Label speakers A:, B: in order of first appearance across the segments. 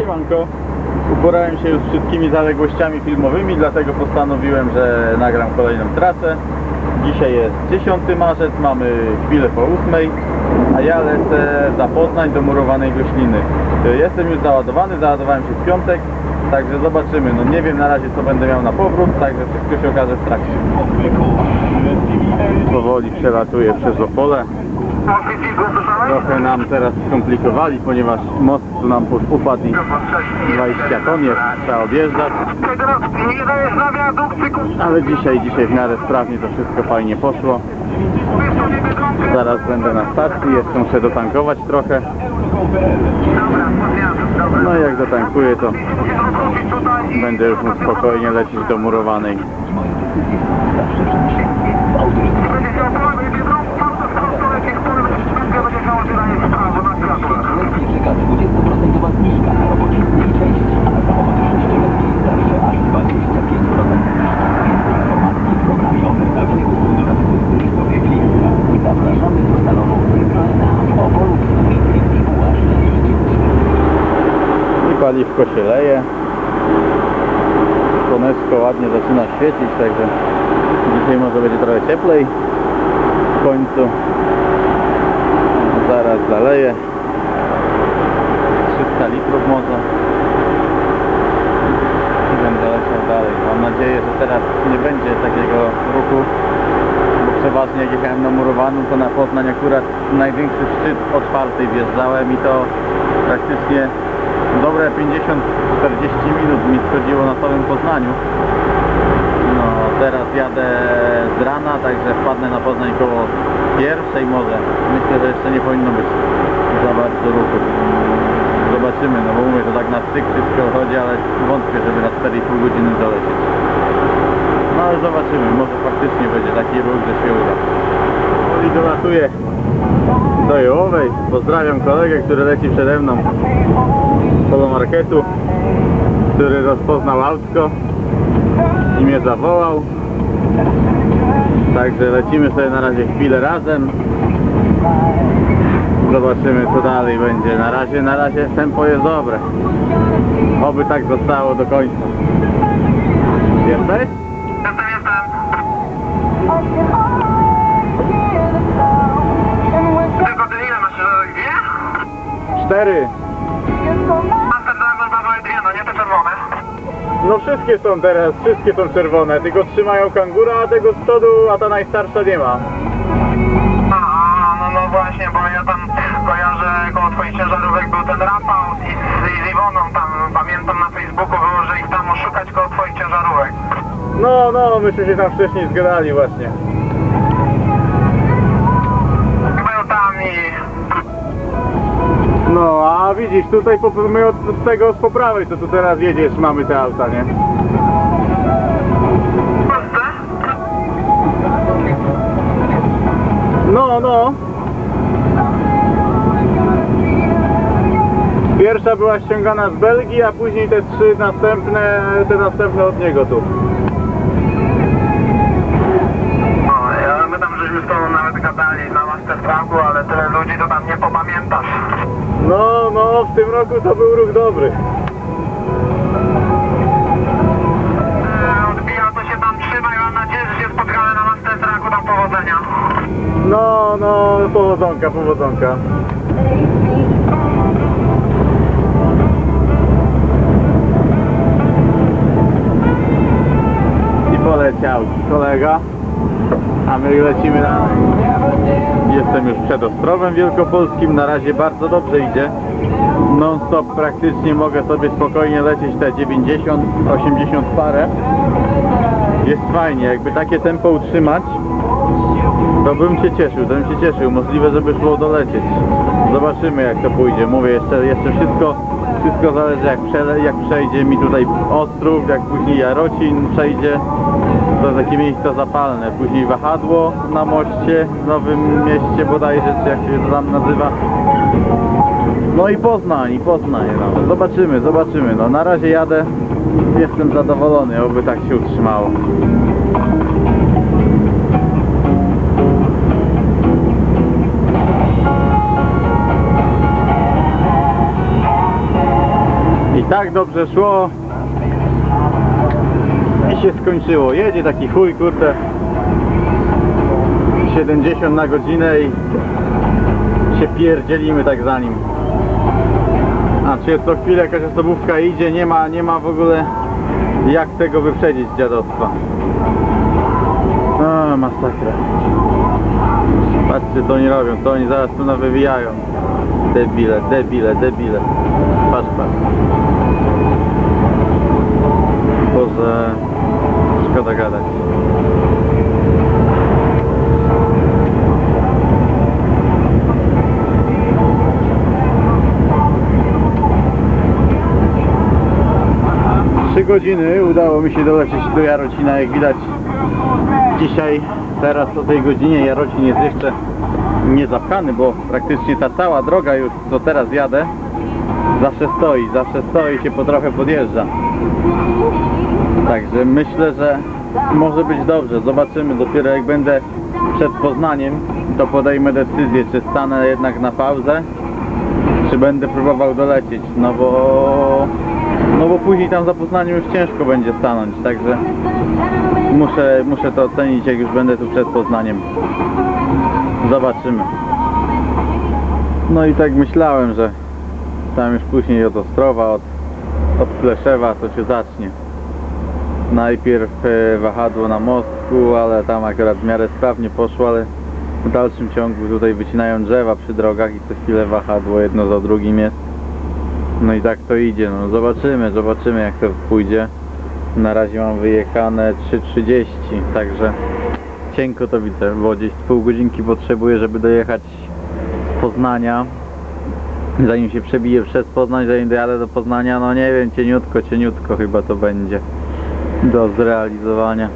A: Siemanko. Uporałem się już wszystkimi zaległościami filmowymi, dlatego postanowiłem, że nagram kolejną trasę. Dzisiaj jest 10 marzec, mamy chwilę po 8, a ja lecę za Poznań do murowanej gośliny. Y, Jestem już załadowany, załadowałem się w piątek, także zobaczymy. No nie wiem na razie co będę miał na powrót, także wszystko się okaże w trakcie. Powoli przelatuję przez Opole. Trochę nam teraz skomplikowali, ponieważ most tu nam upadł i 20 ton jest, trzeba
B: tylko
A: Ale dzisiaj, dzisiaj w miarę sprawnie to wszystko fajnie poszło. Zaraz będę na stacji, jeszcze muszę dotankować trochę. No i jak dotankuję to będę już mógł spokojnie lecieć do murowanej.
C: Lepiej czeka 20% zniżka na robocizny i części, a za pomocy 6-letniej zawsze aż 25% zniżki. Więcej informacji w programie ofertacji usług dodatkowych sobie klienta. Zapraszamy do salonu Centralna w Opolu i
A: paliwko się leje. Słoneczko ładnie zaczyna świecić, także dzisiaj może będzie trochę cieplej w końcu. Zaraz zaleję. 300 litrów może. I będę leciał dalej. Mam nadzieję, że teraz nie będzie takiego ruchu, przeważnie jak jechałem na murowaną, to na Poznań akurat największy szczyt otwartej wjeżdżałem i to praktycznie dobre 50-40 minut mi schodziło na całym Poznaniu. No, teraz jadę z rana, także wpadnę na Poznań koło pierwszej może. Myślę, że jeszcze nie powinno być za bardzo ruchu. Zobaczymy, no bo mówię, to tak na styk wszystko chodzi, ale wątpię, żeby na 4,5 godziny dolecieć. No ale zobaczymy, może faktycznie będzie taki ruch, że się uda. I dolatuję do Jołowej. Pozdrawiam kolegę, który leci przede mną z polomarketu, który rozpoznał autko i mnie zawołał. Także lecimy sobie na razie chwilę razem. Zobaczymy co dalej będzie. Na razie, na razie tempo jest dobre. Oby tak zostało do końca. Jesteś?
B: Tylko ty ile masz? e, Dwie?
A: Cztery.
B: No nie te czerwone.
A: No wszystkie są teraz, wszystkie są czerwone, tylko trzymają kangura, a tego z przodu, a ta najstarsza nie ma.
B: A, no, no właśnie, bo ja tam kojarzę koło twoich ciężarówek był ten Rafał i z, z Iwoną tam, pamiętam na Facebooku było, że ich tam oszukać koło twoich ciężarówek.
A: No, no, myśmy się tam wcześniej zgadali właśnie.
B: Był tam i...
A: No, a widzisz, tutaj po, my od, od tego po prawej, co tu teraz jedziesz, mamy te auta, nie? No, no. Pierwsza była ściągana z Belgii, a później te trzy następne, te następne od niego tu.
B: No, ja, my tam żeśmy z tobą nawet gadali na Master Trucku, ale tyle ludzi to tam nie popamiętasz.
A: No, to był ruch dobry.
B: Eee, Odbija to się tam trzymaj, mam nadzieję, że się spotkamy na Master Trucku, tam powodzenia.
A: No, no, powodzonka, powodzonka. I poleciał kolega, a my lecimy na... Jestem już przed Ostrowem Wielkopolskim, na razie bardzo dobrze idzie. Non stop praktycznie mogę sobie spokojnie lecieć te 90, 80 parę. Jest fajnie, jakby takie tempo utrzymać, to bym się cieszył, to bym się cieszył. Możliwe, żeby szło dolecieć. Zobaczymy jak to pójdzie. Mówię, jeszcze, jeszcze wszystko, wszystko zależy jak, przele, jak przejdzie mi tutaj Ostrów, jak później Jarocin przejdzie. To takie miejsca zapalne. Później wahadło na moście w Nowym Mieście bodajże, czy jak się to tam nazywa. No i Poznań, i Poznań. No. Zobaczymy, zobaczymy. No, na razie jadę. Jestem zadowolony, oby tak się utrzymało. Tak dobrze szło się skończyło. Jedzie taki chuj, kurde. 70 na godzinę i się pierdzielimy tak za nim. A czy co chwilę jakaś osobówka idzie, nie ma, nie ma w ogóle jak tego wyprzedzić dziadostwa. A, masakra. Patrzcie co oni robią, co oni zaraz tu wywijają. Debile, debile, debile. Patrz, patrz. Boże, szkoda gadać. Trzy godziny udało mi się dolecieć do Jarocina, jak widać dzisiaj, teraz o tej godzinie Jarocin jest jeszcze nie zapchany, bo praktycznie ta cała droga już, co teraz jadę, zawsze stoi, zawsze stoi i się po trochę podjeżdża. Także myślę, że może być dobrze. Zobaczymy. Dopiero jak będę przed Poznaniem, to podejmę decyzję, czy stanę jednak na pauzę, czy będę próbował dolecieć. No bo, no bo później tam za Poznaniem już ciężko będzie stanąć. Także muszę, muszę to ocenić, jak już będę tu przed Poznaniem. Zobaczymy. No i tak myślałem, że tam już później od Ostrowa, od, od Kleszewa to się zacznie. Najpierw e, wahadło na mostku, ale tam akurat w miarę sprawnie poszło, ale w dalszym ciągu tutaj wycinają drzewa przy drogach i co chwilę wahadło jedno za drugim jest. No i tak to idzie, no zobaczymy, zobaczymy jak to pójdzie. Na razie mam wyjechane 3.30, także cienko to widzę, bo gdzieś pół godzinki potrzebuję, żeby dojechać z Poznania. Zanim się przebiję przez Poznań, zanim dojadę do Poznania, no nie wiem, cieniutko, cieniutko chyba to będzie do zrealizowania.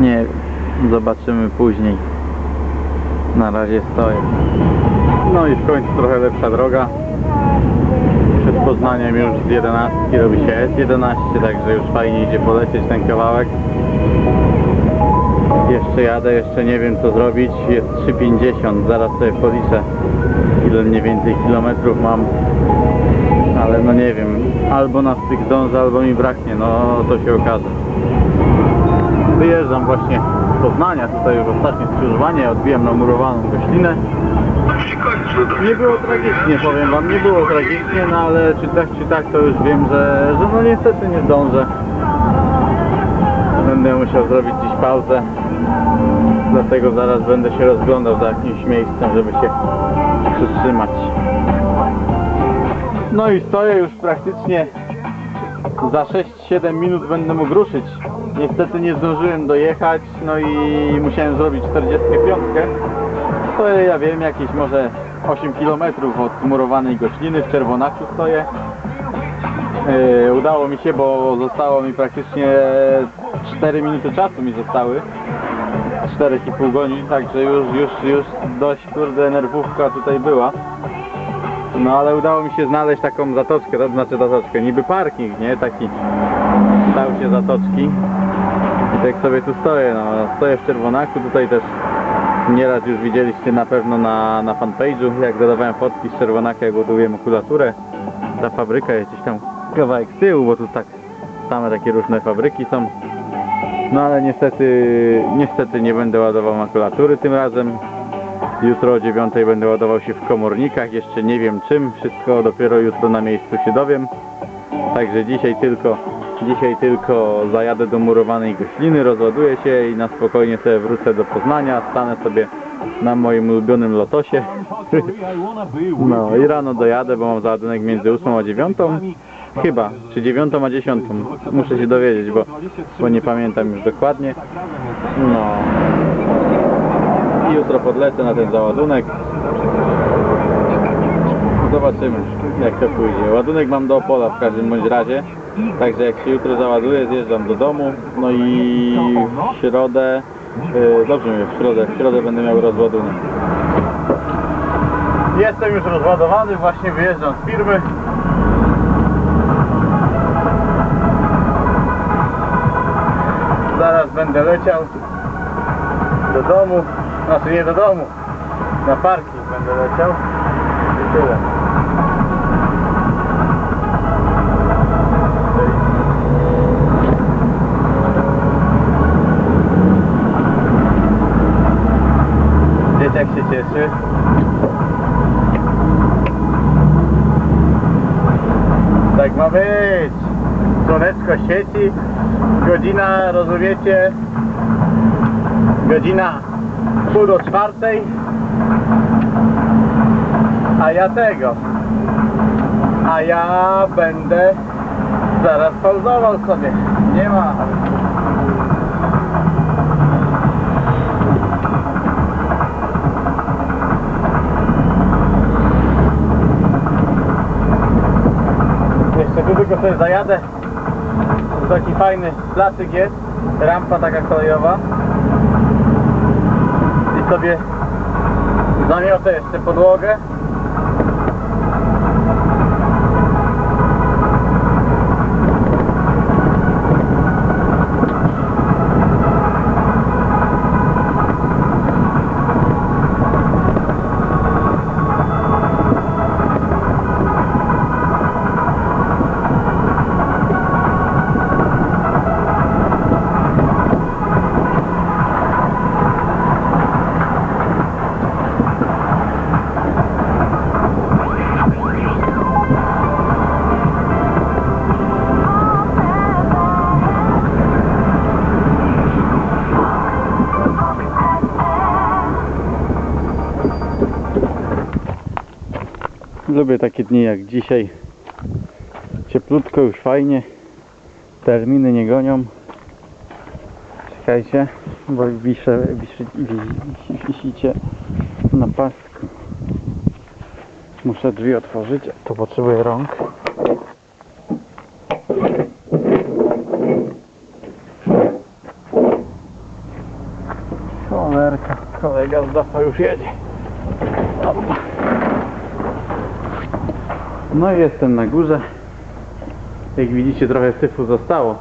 A: Nie zobaczymy później. Na razie stoję. No i w końcu trochę lepsza droga. Przed Poznaniem już z 11 robi się S11, także już fajnie idzie polecieć ten kawałek. Jeszcze jadę, jeszcze nie wiem co zrobić. Jest 3,50, zaraz sobie policzę ile mniej więcej kilometrów mam. Ale no nie wiem, albo na styk zdążę, albo mi braknie, no to się okaże. Wyjeżdżam właśnie z Poznania, tutaj już ostatnie skrzyżowanie, odbiłem na murowaną goślinę. Nie było tragicznie, powiem wam, nie było tragicznie, no ale czy tak, czy tak, to już wiem, że, że no niestety nie zdążę. Będę musiał zrobić dziś pauzę, dlatego zaraz będę się rozglądał za jakimś miejscem, żeby się przytrzymać. No i stoję już praktycznie za 6-7 minut będę mógł ruszyć. Niestety nie zdążyłem dojechać, no i musiałem zrobić 45. Stoję, ja wiem, jakieś może 8 km od murowanej gośliny, w Czerwonaku stoję. Yy, udało mi się, bo zostało mi praktycznie 4 minuty czasu mi zostały. 4,5 godzin, także już, już, już dość kurde nerwówka tutaj była. No ale udało mi się znaleźć taką zatoczkę, to znaczy zatoczkę, niby parking, nie? Taki stał się zatoczki. I tak sobie tu stoję, no stoję w Czerwonaku, tutaj też nieraz już widzieliście na pewno na, na fanpage'u, jak dodawałem fotki z Czerwonaka, jak ładowuję makulaturę. Ta fabryka jest gdzieś tam kawałek z tyłu, bo tu tak same takie różne fabryki są. No ale niestety, niestety nie będę ładował makulatury tym razem. Jutro o 9 będę ładował się w komornikach, jeszcze nie wiem czym, wszystko dopiero jutro na miejscu się dowiem. Także dzisiaj tylko, dzisiaj tylko zajadę do murowanej gośliny, rozładuję się i na spokojnie sobie wrócę do Poznania, stanę sobie na moim ulubionym lotosie. No i rano dojadę, bo mam załadunek między 8 a 9. Chyba, czy 9 a 10. Muszę się dowiedzieć, bo, bo nie pamiętam już dokładnie. No. Jutro podlecę na ten załadunek. Zobaczymy jak to pójdzie. Ładunek mam do Opola w każdym bądź razie. Także jak się jutro załaduję, zjeżdżam do domu. No i w środę, yy, dobrze mówię, w środę, w środę będę miał rozładunek. Jestem już rozładowany, właśnie wyjeżdżam z firmy. Zaraz będę leciał do domu, no tu nie do domu. Na parking będę leciał. I tyle. Dzieciak się cieszy. Tak ma być. Słoneczko świeci. Godzina, rozumiecie? Godzina pół do czwartej. A ja tego. A ja będę zaraz pauzował sobie. Nie ma. Jeszcze tu tylko sobie zajadę. Taki fajny placyk jest. Rampa taka kolejowa. Sobie zamiotę jeszcze podłogę. Lubię takie dni jak dzisiaj. Cieplutko, już fajnie. Terminy nie gonią. Czekajcie, bo wiszę, wisi, wisicie na pasku. Muszę drzwi otworzyć, to potrzebuję rąk. Cholerka, kolega z DAFA już jedzie. No i jestem na górze. Jak widzicie trochę syfu zostało.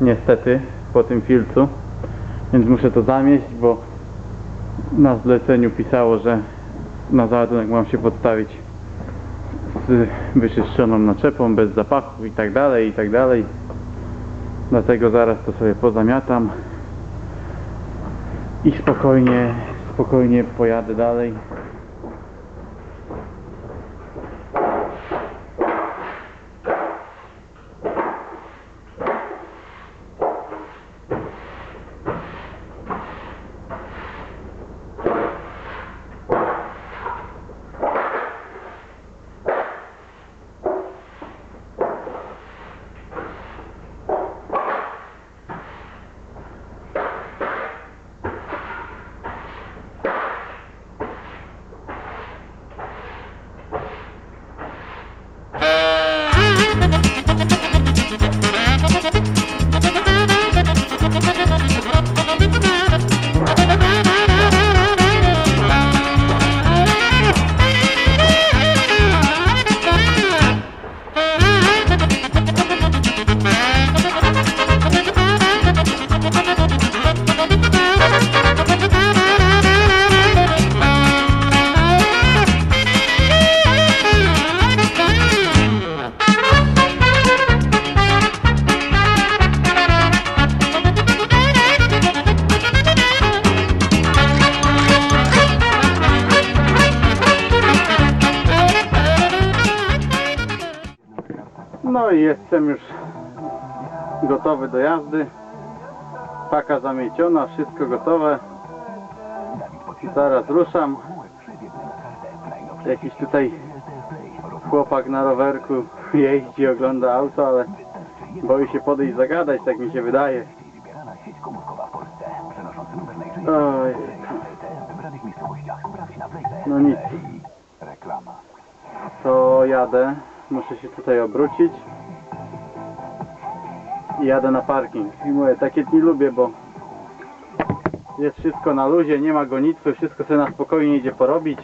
A: Niestety po tym filcu. Więc muszę to zamieść, bo na zleceniu pisało, że na załadunek mam się podstawić z wyczyszczoną naczepą, bez zapachu i tak dalej, i tak dalej. Dlatego zaraz to sobie pozamiatam i spokojnie, spokojnie pojadę dalej. I jestem już gotowy do jazdy. Paka zamieciona, wszystko gotowe. Zaraz ruszam. Jakiś tutaj chłopak na rowerku jeździ, ogląda auto, ale boi się podejść zagadać, tak mi się wydaje. Oj, no nic, to jadę. Muszę się tutaj obrócić. I jadę na parking. I mówię, takie dni lubię, bo jest wszystko na luzie, nie ma gonitwy, wszystko sobie na spokojnie idzie porobić.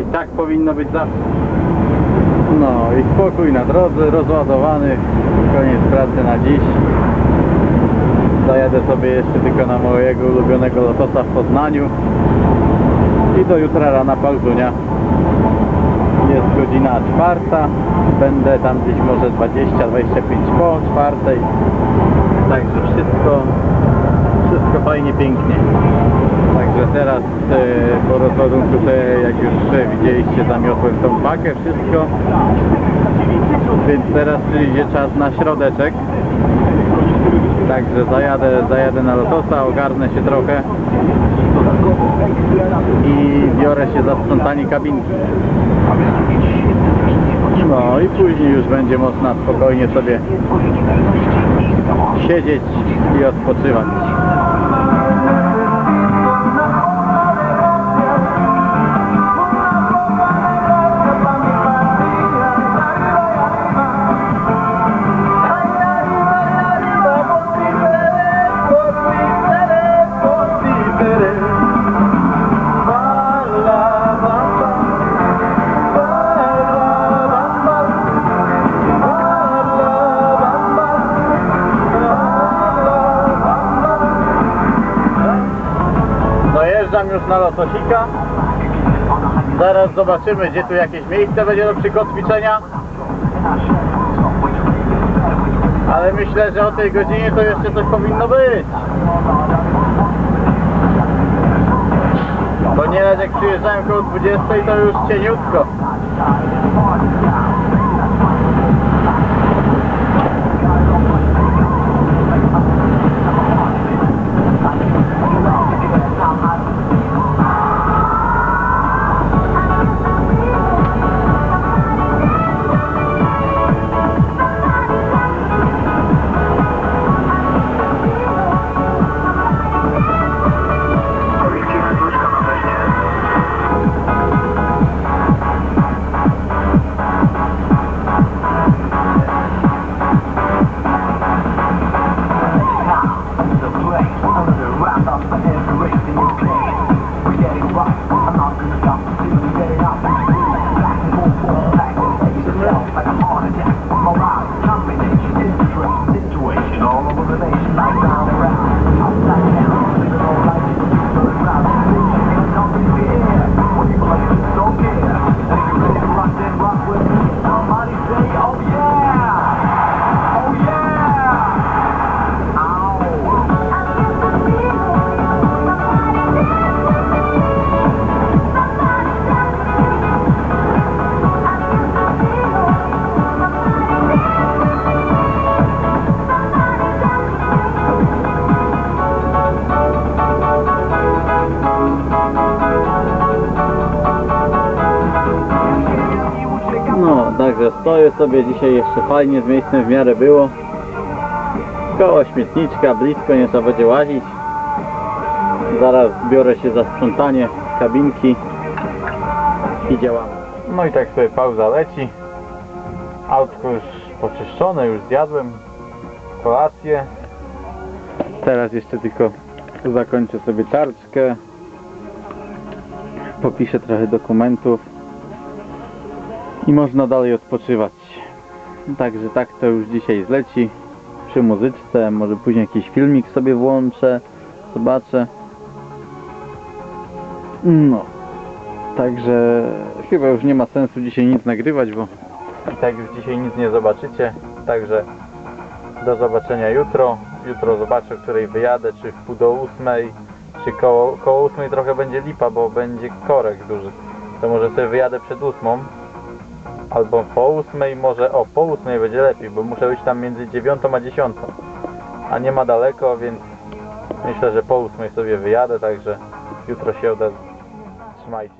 A: I tak powinno być zawsze. No i spokój na drodze, rozładowany. Koniec pracy na dziś. Zajadę sobie jeszcze tylko na mojego ulubionego lotosa w Poznaniu. I do jutra rana pauzunia. Jest godzina czwarta. Będę tam gdzieś może 20-25 po czwartej. Także wszystko, Wszystko fajnie, pięknie. Także teraz e, po rozładunku te, jak już e, widzieliście, zamiotłem tą pakę, wszystko. Więc teraz przyjdzie czas na środeczek. Także zajadę, zajadę na Lotosa, ogarnę się trochę i biorę się za sprzątanie kabinki. No i później już będzie można spokojnie sobie siedzieć i odpoczywać. Na lotosika. Zaraz zobaczymy, gdzie tu jakieś miejsce będzie do przykotwiczenia. Ale myślę, że o tej godzinie to jeszcze coś powinno być. Bo nieraz jak przyjeżdżałem koło 20 to już cieniutko. Także stoję sobie dzisiaj jeszcze fajnie, z miejscem w miarę było. Koło śmietniczka, blisko, nie trzeba będzie łazić. Zaraz biorę się za sprzątanie kabinki i działamy. No i tak sobie pauza leci. Autko już poczyszczone, już zjadłem kolację. Teraz jeszcze tylko zakończę sobie tarczkę. Popiszę trochę dokumentów i można dalej odpoczywać. Także tak to już dzisiaj zleci przy muzyczce, może później jakiś filmik sobie włączę, zobaczę. No, także chyba już nie ma sensu dzisiaj nic nagrywać, bo i tak już dzisiaj nic nie zobaczycie, także do zobaczenia jutro. Jutro zobaczę, o której wyjadę, czy w pół do ósmej, czy koło, koło ósmej trochę będzie lipa, bo będzie korek duży. To może sobie wyjadę przed ósmą, albo po ósmej, może o po ósmej będzie lepiej, bo muszę być tam między dziewiątą a dziesiątą. A nie ma daleko, więc myślę, że po ósmej sobie wyjadę, także jutro się odezwę. Trzymajcie.